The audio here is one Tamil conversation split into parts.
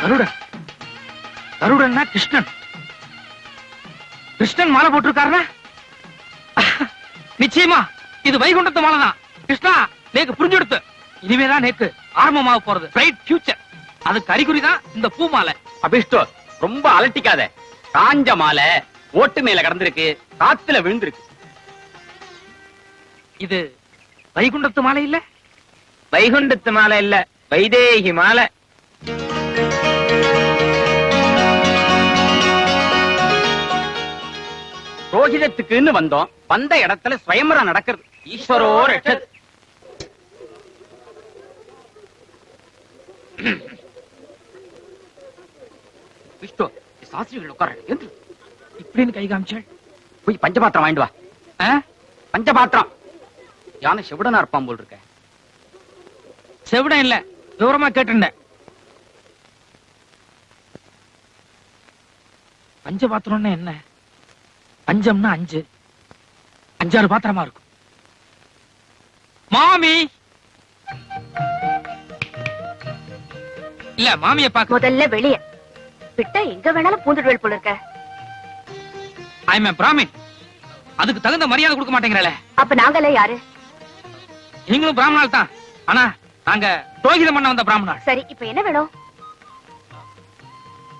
கருடன் கருடன்னா கிருஷ்ணன். கிருஷ்ணன் மாலை போட்டிருக்காருன்னா நிச்சயமா இது வைகுண்டத்து மாலை தான் கிருஷ்ணா நேக்கு புரிஞ்செடுத்து. இனிமேதான் நேக்கு ஆரம்பமாக போறது. பிரைட் ஃபியூச்சர் அதுக்கு அறிகுறி தான் இந்த பூ மாலை. அபிஷ்டோ ரொம்ப அலட்டிக்காத. காஞ்ச மாலை ஓட்டு மேல கடந்திருக்கு காத்துல விழுந்திருக்கு. இது வைகுண்டத்து மாலை இல்ல? வைகுண்டத்து மாலை இல்ல வைதேகி மாலை. ரோஹிதத்துக்குன்னு வந்தோம். வந்த இடத்துல ஸ்வயம்பரம் நடக்கிறது. ஈஸ்வரோ ரட்சத் சாஸ்திரிகள் உட்கார என்று இப்படின்னு கை காமிச்சாள். போய் பஞ்சபாத்திரம் வாங்கிட்டு வா? பஞ்சபாத்திரம். யானை செவிடனா இருப்பான் போல் இருக்க. செவிடம் இல்ல. விவரமா கேட்டிருந்தேன். பஞ்ச பாத்திரம்னா என்ன? பஞ்சம்னா அஞ்சு. அஞ்சாறு பாத்திரமா இருக்கும். மாமி! இல்ல மாமிய பாக்க முதல்ல வெளிய. விட்டா எங்க வேணாலும் பூந்துடுவேல் போல இருக்க. ஐ எம் பிராமின் அதுக்கு தகுந்த மரியாதை கொடுக்க மாட்டேங்கிறல அப்ப நாங்கெல்லாம் யாரு? நீங்களும் பிராமணால் தான். ஆனா நாங்க புரோகிதம் பண்ண வந்த பிராமணாள் சரி இப்ப என்ன வேணும்?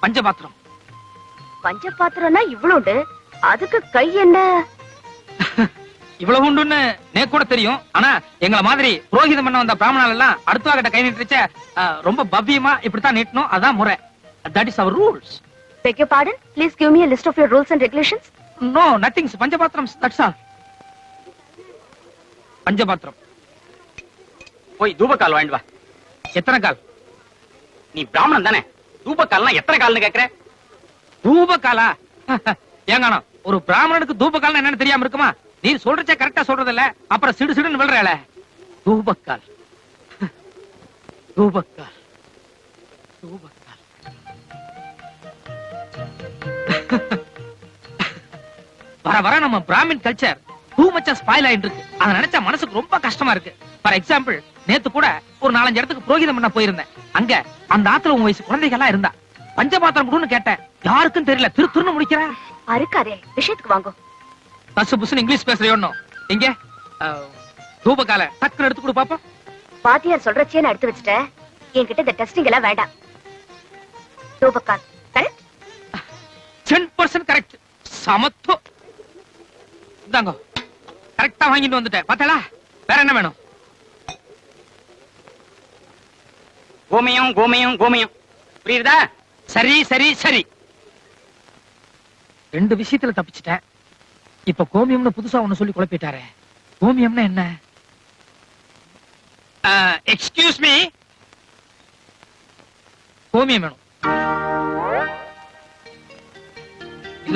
பஞ்சபாத்திரம். பஞ்ச பாத்திரம்னா இவ்வளோண்டு அதுக்கு கை என்ன? இவ்வளவு உண்டுன்னு நேக்கு கூட தெரியும். ஆனா எங்கள மாதிரி புரோகிதம் பண்ண வந்த பிராமணால் எல்லாம் அடுத்த கிட்ட கை நீட்டுச்ச ரொம்ப பவ்யமா இப்படித்தான் நீட்டணும். அதான் முறை. That is our rules beg you pardon please give me a list of your rules and regulations no nothings பஞ்சபாத்திரம் that's all பஞ்சபாத்திரம் போய் தூபக்கால் வாங்கிட்டு வா. எத்தனை கால்? நீ பிராமணன் தானே? தூபக்கால்னா எத்தனை கால்னு கேக்குற? தூபகாலா ஏங்கானோ ஒரு பிராமணனுக்கு தூபகால்னா என்னன்னு தெரியாம இருக்குமா? நீ சொல்றச்ச கரெக்டா சொல்றது இல்ல அப்புறம் சிடு சிடுன்னு தூபக்கால் தூபக்கால். தூபக்கால். வர வர நம்ம Brahmin culture too much spoil ஆயிட்டு இருக்கு அதை நினைச்சா மனசுக்கு ரொம்ப கஷ்டமா இருக்கு. ஃபார் எக்ஸாம்பிள் நேத்து கூட ஒரு நாலஞ்சு இடத்துக்கு புரோகிதம் பண்ண போயிருந்தேன். அங்க அந்த ஆத்துல உன் வயசு குழந்தைகள்லாம் இருந்தா. பஞ்சபாத்திரம் கொடுன்னு கேட்டேன். யாருக்கும் தெரியல. திரு திருன்னு முடிக்கிறேன் அறுக்காதே. விஷயத்துக்கு வாங்கோ. பஸ் புஸ்னு இங்கிலீஷ் பேசுறியோன்னு. இங்க தூபகால. டக்குன்னு எடுத்து கொடு பாப்போம். பாத்தியார் சொல்றச்சே நான் எடுத்து வச்சுட்டேன். என்கிட்ட இந்த டெஸ்டிங் எல்லாம் வேண்டாம். தூபக்கால் பர்சன்ட் கரெக்ட் சமத்துவம் இந்தாங்க. கரெக்டா வாங்கிட்டு வந்துட்டேன். பார்த்தலா? வேற என்ன வேணும்? கோமயம் கோமயம் கோமயம். புரியுதா? சரி சரி சரி. ரெண்டு விஷயத்துல தப்பிச்சிட்டேன். இப்ப கோமியம்னு புதுசா ஒண்ணு சொல்லி குழப்பிட்டாரு. கோமியம்னா என்ன? எக்ஸ்கியூஸ் மீ கோமியம் வேணும்.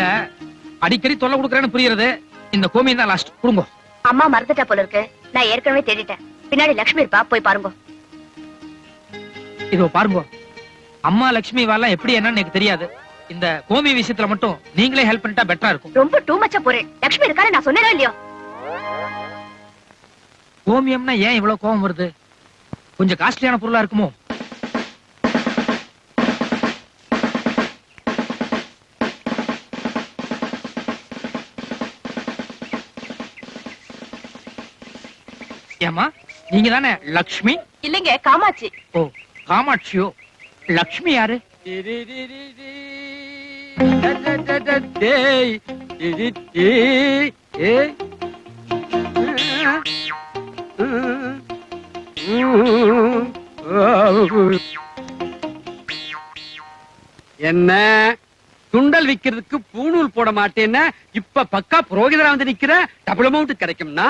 இல்ல அடிக்கடி தொல்லை கொடுக்கறேன்னு புரியுறது இந்த கோமியம் தான் லாஸ்ட் கொடுங்க. அம்மா மறந்துட்டா போல இருக்கு. நான் ஏற்கனவே தேடிட்டேன். பின்னாடி லக்ஷ்மி இருப்பா போய் பாருங்க. இதோ பாருங்க. அம்மா லட்சுமி வாலாம் எப்படி என்னன்னு எனக்கு தெரியாது. இந்த கோமி விஷயத்துல மட்டும் நீங்களே ஹெல்ப் பண்ணிட்டா பெட்டரா இருக்கும். ரொம்ப டூ மச்சா போறேன். லக்ஷ்மி இருக்காரு நான் சொன்னேனோ இல்லையோ? கோமியம்னா ஏன் இவ்வளவு கோவம் வருது? கொஞ்சம் காஸ்ட்லியான பொருளா இருக்குமோ? ஏமா நீங்க தானே லக்ஷ்மி? இல்லைங்க காமாட்சி. ஓ காமாட்சியோ? லக்ஷ்மி யாரு? என்ன? சுண்டல் விக்கிறதுக்கு பூணூல் போட மாட்டேன்னா இப்ப பக்கா புரோகிதரா வந்து நிக்கிற டபுள் அமௌண்ட் கிடைக்கும்னா?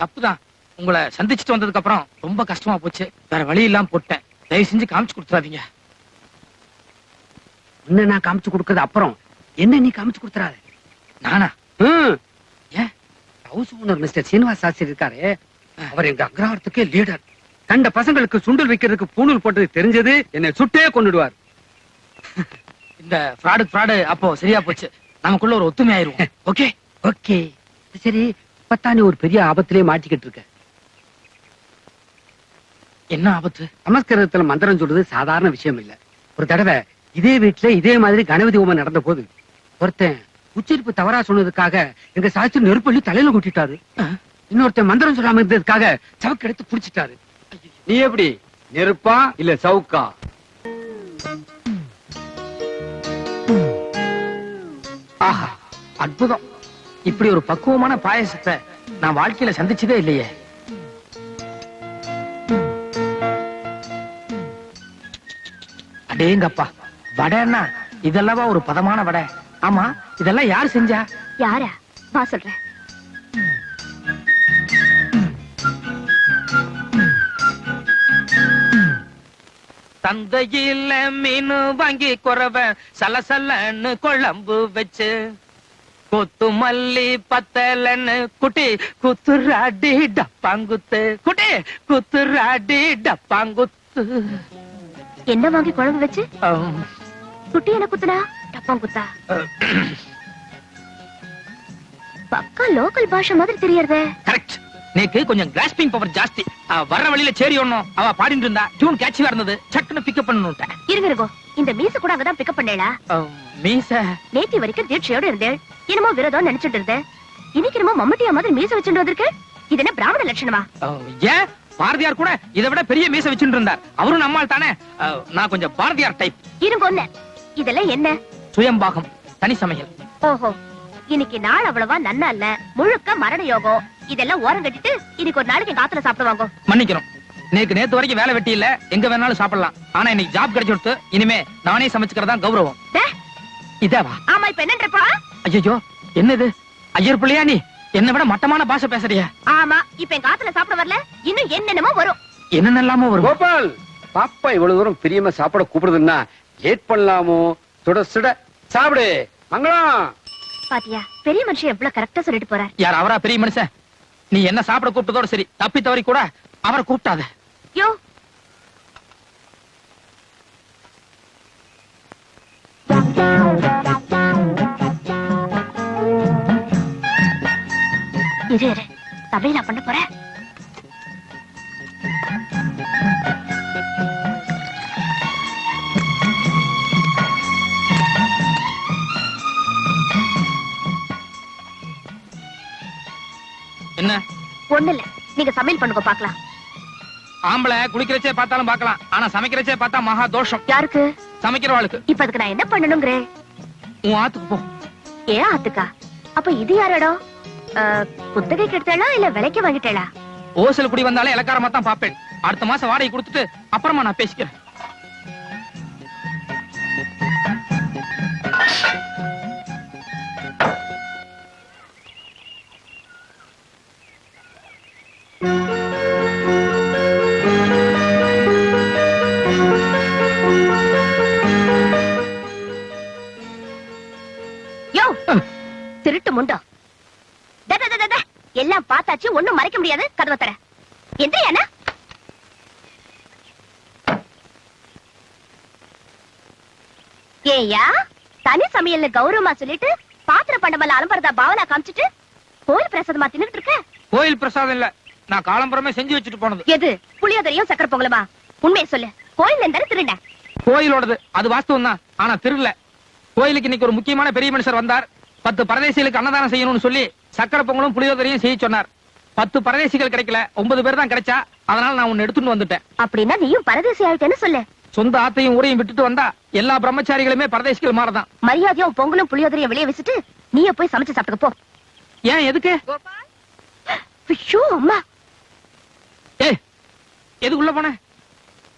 தப்புதான். உங்களை சந்திச்சுட்டு வந்ததுக்கு அப்புறம் ரொம்ப கஷ்டமா போச்சு. வேற வழி இல்லாம போட்டேன். தயவு செஞ்சு காமிச்சு கொடுத்துறாதீங்க. என்ன நான் காமிச்சு கொடுக்கறது அப்புறம்? என்ன நீ காமிச்சு கொடுத்துறாத? நானா. ஏன்? House owner mister Srinivas Sastri இருக்காரு. அவர் எங்க அக்ரஹாரத்துக்கே லீடர் கண்ட பசங்களுக்கு சுண்டல் வைக்கிறதுக்கு பூணூல் போட்டது தெரிஞ்சது. என்னை சுட்டே கொண்டுடுவார் இந்த ஃப்ராடு ஃப்ராடு அப்போ சரியா போச்சு. நமக்குள்ள ஒரு ஒத்துமை ஆயிருவோம். ஓகே ஓகே சரி இப்பத்தான் நீ ஒரு பெரிய ஆபத்திலே மாட்டிக்கிட்டு இருக்க. என்ன ஆபத்து? சமஸ்கிருதத்துல மந்திரம் சொல்றது சாதாரண விஷயம் இல்ல ஒரு தடவை இதே வீட்டுல இதே மாதிரி கணபதி ஹோமம் நடந்த போது ஒருத்தன் உச்சரிப்பு தவறா சொன்னதுக்காக எங்க சாஸ்திரி நெருப்பள்ளி தலையில கொட்டிட்டாரு. இன்னொருத்தன் மந்திரம் சொல்லாம இருந்ததுக்காக சவுக்கு எடுத்து புடிச்சிட்டாரு. நீ எப்படி? நெருப்பா இல்ல சவுக்கா? ஆஹா அற்புதம். இப்படி ஒரு பக்குவமான பாயசத்தை நான் வாழ்க்கையில சந்திச்சதே இல்லையே. அடேங்கப்பா வடைன்னா இதெல்லவா ஒரு பதமான வடை. ஆமா இதெல்லாம் யார் செஞ்சா? யாரா? வா சொல்றேன். தந்தையில மீன் வாங்கி குறவ சலசலன்னு குழம்பு வச்சு கொத்து மல்லி பத்தலன்னு குட்டி குத்துராடி டப்பாங்குத்து. குட்டி குத்துராடி டப்பாங்குத்து. என்ன வாங்கி குழம்பு வச்சு? குட்டி என்ன குத்துனா? டப்பாம் குத்தா. பக்கா லோக்கல் பாஷை மாதிரி தெரியறதே கரெக்ட். நேக்கு கொஞ்சம் கிராஸ்பிங் பவர் ஜாஸ்தி. வர்ற வழியில சேரி ஒண்ணும் அவ பாடிட்டு இருந்தா டியூன் கேட்சியா இருந்தது. சட்டுன்னு பிக்கப் பண்ணணுட்டேன் இருங்க இருங்கோ. இந்த மீச கூட அங்கதான் பிக்கப் பண்ணேளா? ஆம், மீச. நேத்தி வரைக்கும் தீட்சையோட இருந்தேன் என்னமோ விரதம் நினைச்சிட்டு இருந்தேன். இன்னைக்கு என்னமோ மம்மட்டியா மாதிரி மீச வச்சுட்டு வந்திருக்கு இது என்ன பிராமண லட்சணமா? ஏன்? பாரதியார் கூட இதை விட பெரிய மீச வச்சுட்டு இருந்தார். அவரும் நம்மால் தானே நான் கொஞ்சம் பாரதியார் டைப் இருங்க ஒண்ணு. இதெல்லாம் என்ன? சுயம்பாகம் தனி சமையல். ஓஹோ. இன்னைக்கு நாள் அவ்வளவா நன்னா இல்ல. முழுக்க மரண யோகம். இதெல்லாம் ஓரம் கட்டிட்டு இன்னைக்கு ஒரு நாளைக்கு எங்க ஆத்துல சாப்பிடுவாங்க மன்னிக்கணும். நேக்கு நேத்து வரைக்கும் வேலை வெட்டி இல்ல. எங்க வேணாலும் சாப்பிடலாம். ஆனா இன்னைக்கு ஜாப் கிடைச்சு கொடுத்து இனிமே நானே சமைச்சுக்கிறதா கௌரவம். இதாவா? ஆமா இப்ப என்னன்றப்பா? ஐயோ என்னது? ஐயர் பிள்ளையா நீ? என்னை விட மட்டமான பாஷை பேசுறிய. ஆமா இப்ப எங்க ஆத்துல சாப்பிட வரல? இன்னும் என்னென்னமோ வரும். என்னென்னலாமோ வரும்? கோபால் பாப்பா இவ்வளவு தூரம் பிரியமா சாப்பிட கூப்பிடுதுன்னா லேட் பண்ணலாமோ? சுட சுட சாப்பிடு. மங்களம் பாத்தியா பெரிய மனுஷன் எவ்வளவு கரெக்டா சொல்லிட்டு போறார். யார் அவரா பெரிய மனுஷன்? நீ என்ன சாப்பிட கூப்பிட்டதோட சரி தப்பி தவறி கூட அவரை கூப்பிட்டாத. யோ. இரு இரு சமையலா பண்ண போற என்ன? ஒண்ணு இல்ல. நீங்க சமையல் பண்ணுங்க பாக்கலாம் ஆம்பளை குளிக்கிறச்சே பார்த்தாலும் பார்க்கலாம். ஆனா சமைக்கிறச்சே பார்த்தா மகா தோஷம். யாருக்கு? சமைக்கிறவாளுக்கு. இப்ப அதுக்கு நான் என்ன பண்ணணுங்கிறேன் உன் ஆத்துக்கு போ. ஏன் ஆத்துக்கா? அப்ப இது யார் இடம்? குத்தகைக்கு எடுத்தாளா இல்ல விலைக்கு வாங்கிட்டாளா? ஓசல் குடி வந்தாலே இலக்காரமா தான் பாப்பேன் அடுத்த மாசம் வாடகை கொடுத்துட்டு அப்புறமா நான் பேசிக்கிறேன். யோ திருட்டு முண்டோ. எல்லாம் பார்த்தாச்சு ஒண்ணும் மறைக்க முடியாது. கதவை தர. எந்திரியானா ஏயா தனி சமையல்னு கௌரவமா சொல்லிட்டு பாத்திர பண்டமல்ல அலம்பரதா பாவனா காமிச்சிட்டு கோயில் பிரசாதமா தின்னுட்டு இருக்க? கோயில் பிரசாதம் இல்ல. நான் காலம்பரமே செஞ்சு வச்சுட்டு போனது. எது? புளியோதரையும் சக்கர பொங்கலுமா? உண்மையை சொல்லு. கோயில் இருந்தாரு திருண்ட கோயிலோடது. அது வாஸ்தவம் தான் ஆனா திருடல. கோயிலுக்கு இன்னைக்கு ஒரு முக்கியமான பெரிய மனுஷர் வந்தார். பத்து பரதேசிகளுக்கு அன்னதானம் செய்யணும்னு சொல்லி சக்கரை பொங்கலும் புளியோதரையும் செய்ய சொன்னார். பத்து பரதேசிகள் கிடைக்கல ஒன்பது பேர் தான் கிடைச்சா அதனால நான் உன்னை எடுத்துட்டு வந்துட்டேன். அப்படின்னா நீயும் பரதேசி ஆயிட்டேன்னு சொல்லு. சொந்த ஆத்தையும் ஊரையும் விட்டுட்டு வந்தா எல்லா பிரம்மச்சாரிகளுமே பரதேசிகள் மாறதான். மரியாதையும் பொங்கலும் புளியோதரையும் வெளியே வச்சுட்டு நீயே போய் சமைச்சு சாப்பிட்டுக்க போ. ஏன் எதுக்கு? அம்மா. ஏய் எதுக்குள்ள போன?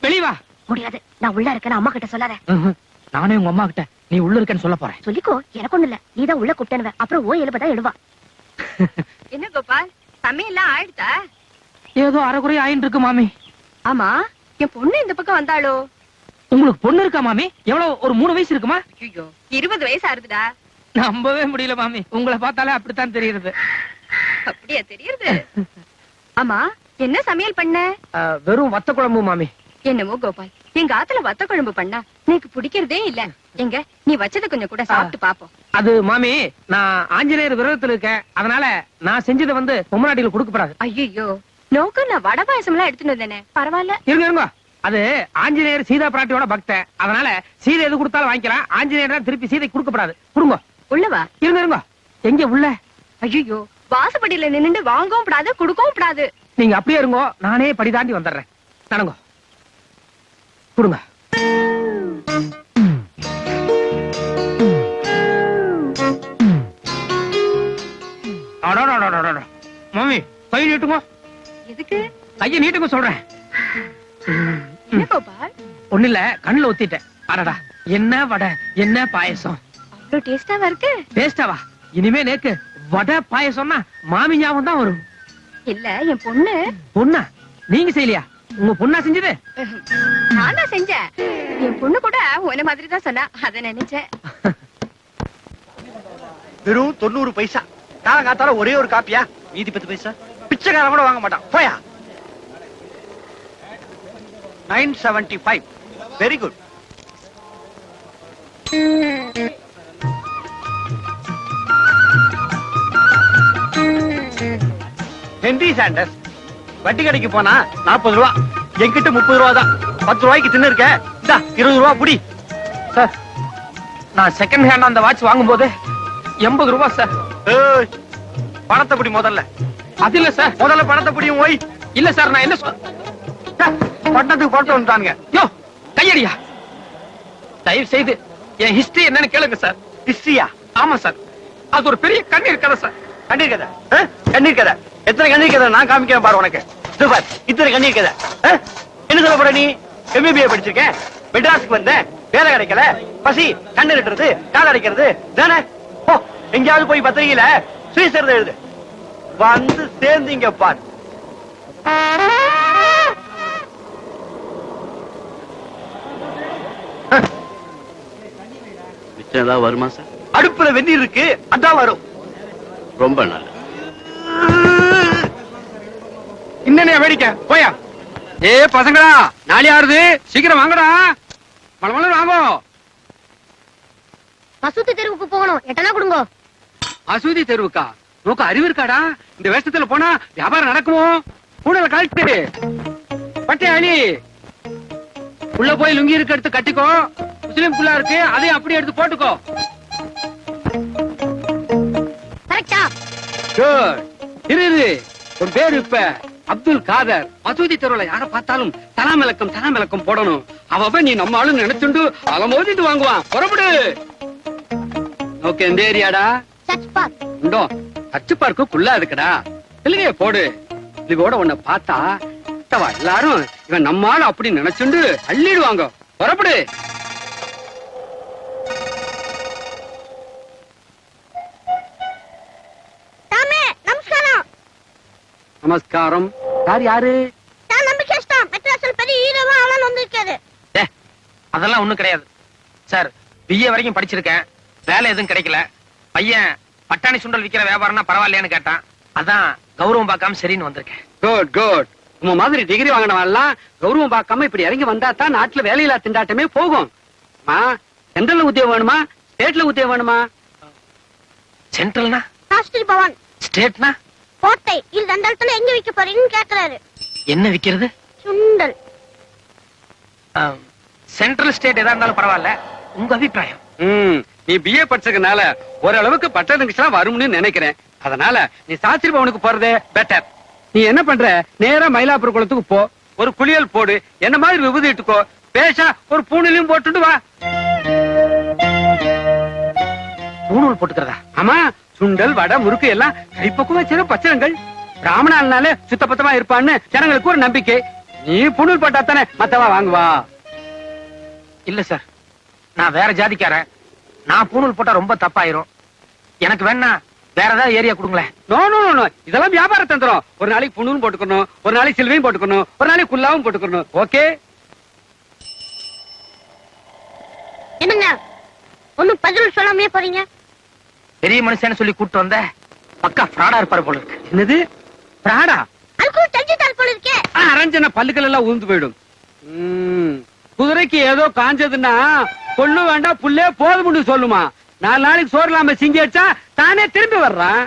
வெளிய வா. முடியாது. நான் உள்ள இருக்கேன்னு அம்மா கிட்ட சொல்லாத. நானே உங்க அம்மா கிட்ட நீ உள்ள இருக்கேன்னு சொல்ல போறேன். சொல்லிக்கோ எனக்கு ஒண்ணு இல்ல நீதான் உள்ள கூப்பிட்டேனுவ அப்புறம் ஓ எழுபதான் எழுவா. என்ன கோபால்? சமையல்லாம் ஆயிடுதா ஏதோ அரைக்குறை ஆயின்னு இருக்கு மாமி. ஆமா? என் பொண்ணு இந்த பக்கம் வந்தாளோ? உங்களுக்கு பொண்ணு இருக்கா மாமி? எவ்வளவு ஒரு மூணு வயசு இருக்குமா? ஐயோ இருபது வயசு ஆறுதுடா. நம்பவே முடியல மாமி. உங்களை பார்த்தாலே அப்படித்தான் தெரியுது அப்படியா தெரியுது ஆமா என்ன சமையல் பண்ண? வெறும் வத்த குழம்பு மாமி. என்னமோ கோபால். எங்க ஆத்துல வத்த குழம்பு பண்ணா எனக்கு பிடிக்கிறதே இல்ல. எங்க நீ வச்சத கொஞ்சம் கூட சாப்பிட்டு பாப்போம். அது மாமி நான் ஆஞ்சநேயர் விரதத்துல இருக்கேன். அதனால நான் செஞ்சதை வந்து பொம்மநாட்டிகள் கொடுக்கப்படாது. ஐயோ நோக்கு நான் வடை பாயசம் எல்லாம் எடுத்துட்டு வந்தேனே. பரவாயில்ல. இருங்க இருங்க. அது ஆஞ்சநேயர் சீதா பிராட்டியோட பக்தன். அதனால சீதை எது கொடுத்தாலும் வாங்கிக்கலாம். ஆஞ்சநேயர் திருப்பி சீதை கொடுக்கப்படாது. கொடுங்க. உள்ளவா இருங்க இருங்க. எங்க உள்ள? ஐயோ வாசப்படியில நின்னுட்டு வாங்கவும் கூடாது குடுக்கவும் கூடாது நீங்க அப்படியே இருங்கோ. நானே படி தாண்டி வந்துடுறேன். நடங்கோ. கொடுங்க. மாமி கை நீட்டுங்க. எதுக்கு? கையை நீட்டுங்க சொல்றேன். ஒண்ணு இல்ல கண்ணுல ஒத்திட்டேன் அடடா என்ன வடை என்ன பாயசம்? அவ்வளவு டேஸ்டாவா இருக்கு? டேஸ்டாவா இனிமே நேக்கு வடை பாயசம்னா மாமி ஞாபகம் தான் வரும். இல்ல என் பொண்ணு. பொண்ணா? நீங்க செய்யலையா? உங்க பொண்ணா செஞ்சது? நான் தான் செஞ்சேன். என் பொண்ணு கூட உன்ன மாதிரி தான் சொன்னா. அத நினைச்சேன். வெறும் தொண்ணூறு பைசா. நான் காத்தால ஒரே ஒரு காப்பியா? மீதி பத்து பைசா? பிச்சைக்காரன் கூட வாங்க மாட்டான். போயா. Nine seventy five. Very good Henry Sanders வட்டி கடைக்கு போனா நாற்பது ரூபா. என்கிட்ட முப்பது ரூபா தான். பத்து ரூபாய்க்கு தின்னு இருக்க இருபது ரூபா புடி. சார் நான் செகண்ட் ஹேண்ட் அந்த வாட்ச் வாங்கும்போது எண்பது ரூபாய் சார். பணத்தை புடி முதல்ல. அது இல்ல சார். முதல்ல பணத்தை புடியும் ஓய். இல்ல சார் நான் என்ன சொல் பட்டணத்துக்கு போட்டு வந்துட்டானுங்க. யோ கையடியா? தயவு செய்து என் ஹிஸ்டரி என்னன்னு கேளுங்க சார். ஹிஸ்டரியா ஆமா சார். அது ஒரு பெரிய கண்ணீர் கதை சார். கண்ணீர் கதை? கண்ணீர் கதை எத்தனை கண்ணீர் கதை நான் காமிக்கிறேன் பாரு உனக்கு. இதோ பார் இத்தனை கண்ணீர் கதை? என்ன சொல்ல போற நீ? எம்பிபிஏ படிச்சிருக்கேன். மெட்ராஸுக்கு வந்தேன். வேலை கிடைக்கல. பசி கண்ணு கட்டுறது கால் அடைக்கிறது. தானே? ஓ எங்கேயாவது போய் பத்திரிகையில சுயசரிதை எழுது. வந்து சேர்ந்தீங்க பார். மிச்சம் ஏதாவது வருமா சார்? அடுப்புல வெந்நீர் இருக்கு அதான் வரும். ரொம்ப நல்லது இன்னனே வேடிக்கை. போயா. ஏ பசங்களா நாளை ஆறுது. சீக்கிரம் வாங்கடா. மழை வாங்கோ. மசூத்தி தெருவுக்கு போகணும். எட்டனா கொடுங்க. மசூதி தெருவுக்கா? நோக்க அறிவு இருக்காடா? இந்த வேஷத்துல போனா வியாபாரம் நடக்குமோ? கூடல கழட்டு பட்டே அலி உள்ள போய் லுங்கி இருக்க எடுத்து கட்டிக்கோ. முஸ்லிம் புள்ளா இருக்கு. அதையும் அப்படியே எடுத்து போட்டுக்கோ. இரு இரு. உன் பேரு இப்ப அப்துல் காதர் மசூதி தெருவுல யார பார்த்தாலும் தலாமிலக்கம் தலாமிலக்கம் போடணும். அவன் நீ நம்ம ஆளு நினைச்சுண்டு அலமோதிட்டு வாங்குவான். புறப்படு. ஓகே எந்த ஏரியாடா? Search park. உண்டோ? அச்சு பார்க்கு குள்ளா இருக்குடா. இல்லையே போடு. இதோட உன்னை பார்த்தா எல்லாரும் இவன் நம்ம ஆளு அப்படி நினைச்சுண்டு அள்ளிடுவாங்க. புறப்படு. நமஸ்காரம். யார் யாரு? நான் நம்பிக்கை இஷ்டம் மெட்ராஸில் பெரிய ஹீரோவா அவளான் வந்திருக்காரு. ஏ, அதெல்லாம் ஒண்ணும் கிடையாது. சார் பிஏ வரைக்கும் படிச்சிருக்கேன். வேலை எதுவும் கிடைக்கல. பையன் பட்டாணி சுண்டல் விக்கிற வியாபாரம்னா பரவாயில்லையான்னு கேட்டான். அதான் கௌரவம் பார்க்காம சரின்னு வந்திருக்கேன். குட் குட் உங்க மாதிரி டிகிரி வாங்கினவன் எல்லாம் கௌரவம் பார்க்காம இப்படி இறங்கி வந்தா தான் நாட்டுல வேலையில்லா திண்டாட்டமே போகும். மா சென்ட்ரல்ல உத்தியோகம் வேணுமா? ஸ்டேட்ல உத்தியோகம் வேணுமா? சென்ட்ரல்னா ராஷ்டிரி பவன். ஸ்டேட்னா கோட்டை இது அந்த இடத்துல எங்க வைக்க போறீங்கன்னு கேக்குறாரு. என்ன விக்கிறது? சுண்டல். சென்ட்ரல் ஸ்டேட் எதா இருந்தாலும் பரவாயில்ல. உங்க அபிப்பிராயம். ம். நீ பிஏ படிச்சதுனால ஓரளவுக்கு பட்ட வரும்னு நினைக்கிறேன். அதனால நீ சாஸ்திரி பவனுக்கு போறதே பெட்டர் நீ என்ன பண்ற? நேரா மயிலாப்பூர் குளத்துக்கு போ. ஒரு குளியல் போடு. என்ன மாதிரி விபூதி இட்டுக்கோ பேஷா ஒரு பூணிலையும் போட்டுட்டு வா. பூணூல் போட்டுக்கிறதா? ஆமா. சுண்டல் வடை முறுக்கு எல்லாம் கைப்பக்குவம் செய்த பச்சனங்கள் பிராமணாலனாலே சுத்த பத்தமா இருப்பான்னு ஜனங்களுக்கு ஒரு நம்பிக்கை. நீ புணூல் போட்டா தானே மத்தவா வாங்குவா? இல்ல சார். நான் வேற ஜாதிக்காரன். நான் பூணூல் போட்டா ரொம்ப தப்பாயிரும். எனக்கு வேணா வேற ஏதாவது ஏரியா கொடுங்களேன். நோ நோ இதெல்லாம் வியாபார தந்திரம். ஒரு நாளைக்கு புண்ணூரும் போட்டுக்கணும். ஒரு நாளைக்கு சில்வையும் போட்டுக்கணும். ஒரு நாளைக்கு குல்லாவும் போட்டுக்கணும். ஓகே? என்னங்க? ஒண்ணும் பதில் சொல்லாமே போறீங்க? பெரிய மனுஷன்னு சொல்லி கூட்டு வந்த பக்கா ஃப்ராடா இருப்பாரு போல இருக்கு. என்னது? பிராடா அது உனக்கும் தெரிஞ்சுதான் போல இருக்கே. அரஞ்சன பல்லுக்கள் எல்லாம் உந்து போயிடும். ம், குதிரைக்கு ஏதோ காஞ்சதுன்னா கொள்ளு வேண்டாம் புள்ளே போதும்னு சொல்லுமா. நாலு நாளைக்கு சோறு இல்லாம சிங்கி வச்சா தானே திரும்பி வர்றான்.